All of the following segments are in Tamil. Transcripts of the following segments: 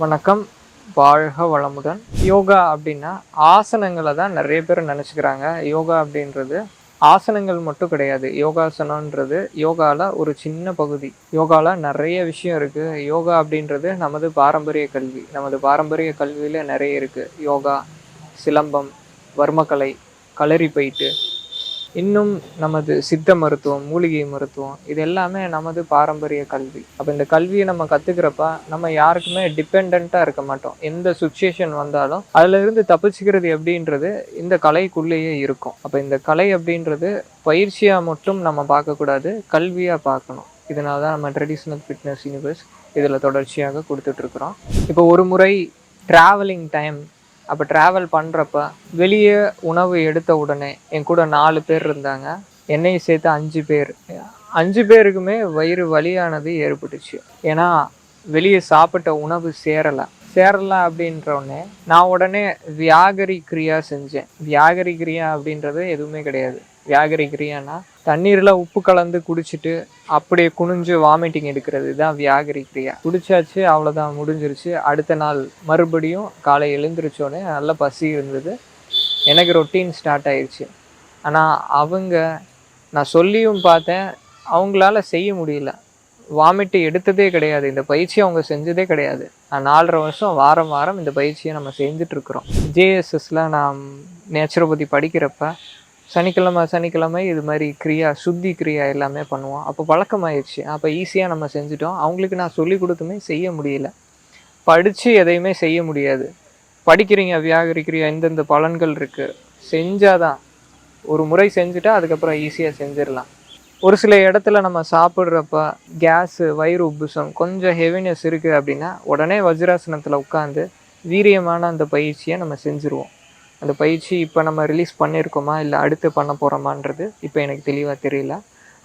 வணக்கம். வாழ்க வளமுடன். யோகா அப்படின்னா ஆசனங்களை தான் நிறைய பேர் நினச்சிக்கிறாங்க. யோகா அப்படின்றது ஆசனங்கள் மட்டும் கிடையாது. யோகாசனன்றது யோகாவில் ஒரு சின்ன பகுதி. யோகாவில் நிறைய விஷயம் இருக்குது யோகா அப்படின்றது நமது பாரம்பரிய கல்வி. நமது பாரம்பரிய கல்வியில் நிறைய இருக்குது யோகா சிலம்பம் வர்மக்கலை களரி பயிட்டு இன்னும் நமது சித்த மருத்துவம் மூலிகை மருத்துவம் இது எல்லாமே நமது பாரம்பரிய கல்வி. அப்போ இந்த கல்வியை நம்ம கற்றுக்கிறப்ப நம்ம யாருக்குமே டிபெண்ட்டாக இருக்க மாட்டோம். எந்த சுச்சுவேஷன் வந்தாலும் அதிலிருந்து தப்பிச்சுக்கிறது எப்படின்றது இந்த கலைக்குள்ளேயே இருக்கும். அப்போ இந்த கலை அப்படின்றது பயிற்சியாக மட்டும் நம்ம பார்க்கக்கூடாது கல்வியாக பார்க்கணும். இதனால தான் நம்ம ட்ரெடிஷ்னல் ஃபிட்னஸ் யூனிவர்ஸ் இதில் தொடர்ச்சியாக கொடுத்துட்ருக்குறோம் இப்போ ஒரு முறை ட்ராவலிங் டைம் அப்போ ட்ராவல் பண்ணுறப்ப வெளியே உணவு எடுத்த உடனே என் கூட நாலு பேர் இருந்தாங்க. என்னையும் சேர்த்து அஞ்சு பேர். அஞ்சு பேருக்குமே வயிறு வலியானது ஏற்பட்டுச்சு. ஏன்னா வெளியே சாப்பிட்ட உணவு சேரலை. சேரலை அப்படின்ற உடனே நான் உடனே வியாகரி கிரியா செஞ்சேன். வியாகரி கிரியா அப்படின்றது எதுவுமே கிடையாது. வியாகரி தண்ணீரில் உப்பு கலந்து குடிச்சிட்டு அப்படியே குனிஞ்சு வாமிட்டிங் எடுக்கிறது தான் வியாகரி கிரியா குடிச்சாச்சு அவ்வளோதான் முடிஞ்சிருச்சு. அடுத்த நாள் மறுபடியும் காலை எழுந்திரிச்சோடனே நல்ல பசி இருந்தது. எனக்கு ரொட்டீன் ஸ்டார்ட் ஆயிடுச்சு ஆனால் அவங்க நான் சொல்லியும் பார்த்தேன் அவங்களால செய்ய முடியல. வாமிட்டு எடுத்ததே கிடையாது. இந்த பயிற்சி அவங்க செஞ்சதே கிடையாது. நான் நாலரை வருஷம் வாரம் வாரம் இந்த பயிற்சியை நம்ம செஞ்சிட்ருக்குறோம் ஜேஎஸ்எஸில் நான் நேச்சுரோபதி படிக்கிறப்ப சனிக்கிழமை சனிக்கிழமை இது மாதிரி கிரியா சுத்தி கிரியா எல்லாமே பண்ணுவோம். அப்போ பழக்கமாயிடுச்சு அப்போ ஈஸியாக நம்ம செஞ்சுட்டோம். அவங்களுக்கு நான் சொல்லி கொடுத்துமே செய்ய முடியல. படித்து எதையுமே செய்ய முடியாது. படிக்கிறீங்க வியாகரிக்கிறியா எந்தெந்த பலன்கள் இருக்குது செஞ்சாதான். ஒரு முறை செஞ்சுட்டா அதுக்கப்புறம் ஈஸியாக செஞ்சிடலாம். ஒரு சில இடத்துல நம்ம சாப்பிட்றப்ப கேஸு வயிறு உப்புசம் கொஞ்சம் ஹெவினஸ் இருக்குது அப்படின்னா உடனே வஜ்ராசனத்தில் உட்காந்து வீரியமான அந்த பயிற்சியை நம்ம செஞ்சுருவோம். அந்த பயிற்சி இப்போ நம்ம ரிலீஸ் பண்ணியிருக்கோமா இல்லை அடுத்து பண்ண போகிறோமான்றது இப்போ எனக்கு தெளிவாக தெரியல.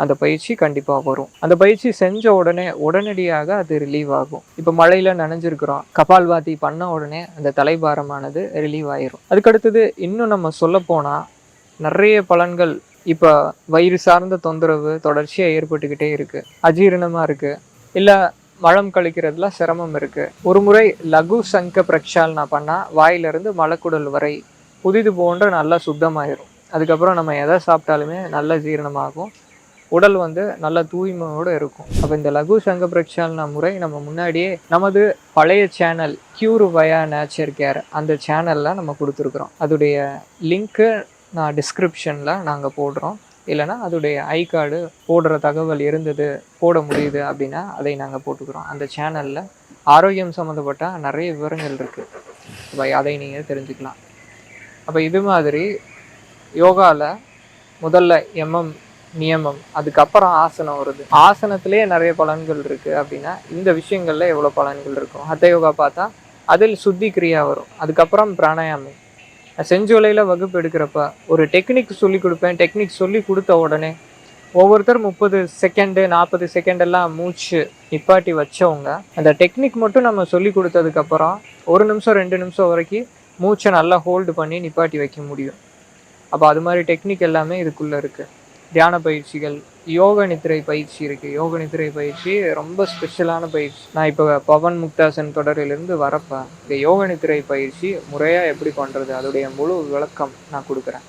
அந்த பயிற்சி கண்டிப்பாக வரும். அந்த பயிற்சி செஞ்ச உடனே உடனடியாக அது ரிலீவ் ஆகும். இப்போ மழையில் நனைஞ்சிருக்கிறோம். கபால்வாதி பண்ண உடனே அந்த தலைபாரமானது ரிலீவ் ஆயிரும். அதுக்கடுத்தது இன்னும் நம்ம சொல்ல போனால் நிறைய பலன்கள் இப்போ வயிறு சார்ந்த தொந்தரவு தொடர்ச்சியாக ஏற்பட்டுக்கிட்டே இருக்குது அஜீரணமாக இருக்குது இல்லை மலம் கழிக்கிறதுல சிரமம் இருக்குது ஒரு முறை லகு சங்க பிரக்ஷால்னா பண்ணால் வாயிலிருந்து மலக்குடல் வரை புதிது போன்ற நல்லா சுத்தமாயிரும். அதுக்கப்புறம் நம்ம எதை சாப்பிட்டாலுமே நல்ல ஜீரணமாகும். உடல் வந்து நல்ல தூய்மையோடு இருக்கும். அப்போ இந்த லகு சங்க பிரக்ஷாலன முறை நம்ம முன்னாடியே நமது பழைய channel cure via nature care அந்த சேனலில் நம்ம கொடுத்துருக்குறோம். அதோடைய லிங்க்கு நான் டிஸ்கிரிப்ஷனில் நாங்கள் போடுறோம். இல்லைனா அதோடைய ஐ கார்டு போடுற தகவல் இருந்தது போட முடியுது அப்படின்னா அதை நாங்கள் போட்டுக்கிறோம். அந்த சேனலில் ஆரோக்கியம் சம்மந்தப்பட்ட நிறைய விவரங்கள் இருக்குது அதை நீங்கள் தெரிஞ்சுக்கலாம். அப்போ இது மாதிரி யோகாவில் முதல்ல எம்எம் நியமம் அதுக்கப்புறம் ஆசனம் வருது. ஆசனத்திலேயே நிறைய பலன்கள் இருக்குது அப்படின்னா இந்த விஷயங்களில் எவ்வளோ பலன்கள் இருக்கும்? ஹத்த யோகா பார்த்தா அதில் சுத்தி கிரியா வரும். அதுக்கப்புறம் பிராணாயாமம். செஞ்சோலையில் வகுப்பு எடுக்கிறப்ப ஒரு டெக்னிக் சொல்லி கொடுப்பேன். டெக்னிக் சொல்லி கொடுத்த உடனே ஒவ்வொருத்தர் முப்பது செகண்டு நாற்பது செகண்டெல்லாம் மூச்சு நிப்பாட்டி வச்சவங்க அந்த டெக்னிக் மட்டும் நம்ம சொல்லி கொடுத்ததுக்கப்புறம் ஒரு நிமிஷம் ரெண்டு நிமிஷம் வரைக்கும் மூச்சை நல்லா ஹோல்டு பண்ணி நிப்பாட்டி வைக்க முடியும். அப்போ அது மாதிரி டெக்னிக் எல்லாமே இதுக்குள்ளே இருக்குது தியான பயிற்சிகள் யோக நித்திரை பயிற்சி இருக்குது யோக நித்திரை பயிற்சி ரொம்ப ஸ்பெஷலான பயிற்சி. நான் இப்போ பவன் முக்தாசன் தொடரிலிருந்து வரப்பேன் இந்த யோக நித்திரை பயிற்சி முறையாக எப்படி பண்ணுறது அதோடைய முழு விளக்கம் நான் கொடுக்குறேன்.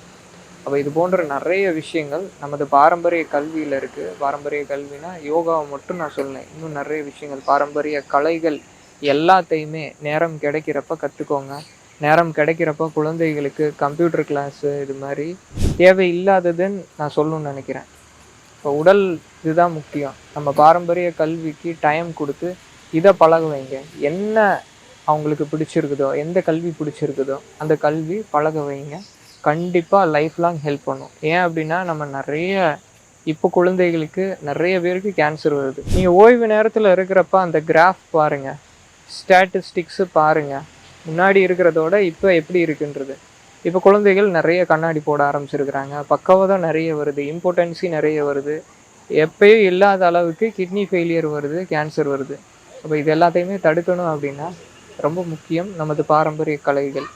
அப்போ இது போன்ற நிறைய விஷயங்கள் நமது பாரம்பரிய கல்வியில் இருக்குது பாரம்பரிய கல்வினா யோகாவை மட்டும் நான் சொல்லேன் இன்னும் நிறைய விஷயங்கள் பாரம்பரிய கலைகள் எல்லாத்தையுமே நேரம் கிடைக்கிறப்ப கற்றுக்கோங்க நேரம் கிடைக்கிறப்ப குழந்தைகளுக்கு கம்ப்யூட்டர் கிளாஸு இது மாதிரி தேவை இல்லாததுன்னு நான் சொல்லணும்னு நினைக்கிறேன். இப்போ உடல் இதுதான் முக்கியம். நம்ம பாரம்பரிய கல்விக்கு டைம் கொடுத்து இதை பழக வைங்க என்ன அவங்களுக்கு பிடிச்சிருக்குதோ எந்த கல்வி பிடிச்சிருக்குதோ அந்த கல்வி பழக வைங்க. கண்டிப்பாக லைஃப் லாங் ஹெல்ப் பண்ணும். ஏன் அப்படின்னா நம்ம நிறைய இப்போ குழந்தைகளுக்கு நிறைய பேருக்கு கேன்சர் வருது. நீங்கள் ஓய்வு நேரத்தில் இருக்கிறப்ப அந்த கிராஃப் பாருங்கள் ஸ்டாட்டிஸ்டிக்ஸு பாருங்கள் முன்னாடி இருக்கிறதோட இப்போ எப்படி இருக்குன்றது. இப்போ குழந்தைகள் நிறைய கண்ணாடி போட ஆரம்பிச்சிருக்கிறாங்க. பக்கவாதம் நிறைய வருது. இம்பார்ட்டன்ஸி நிறைய வருது. எப்பயும் இல்லாத அளவுக்கு கிட்னி ஃபெயிலியர் வருது கேன்சர் வருது. அப்போ இது எல்லாத்தையுமே தடுக்கணும் அப்படின்னா ரொம்ப முக்கியம் நமது பாரம்பரிய கலைகள்.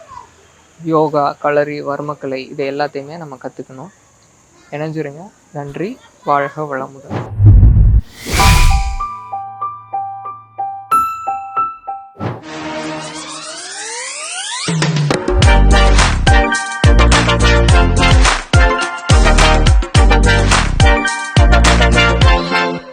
யோகா களரி வர்மக்கலை இது எல்லாத்தையுமே நம்ம கற்றுக்கணும் இணைஞ்சிருங்க. நன்றி. வாழ்க வளமுடன்.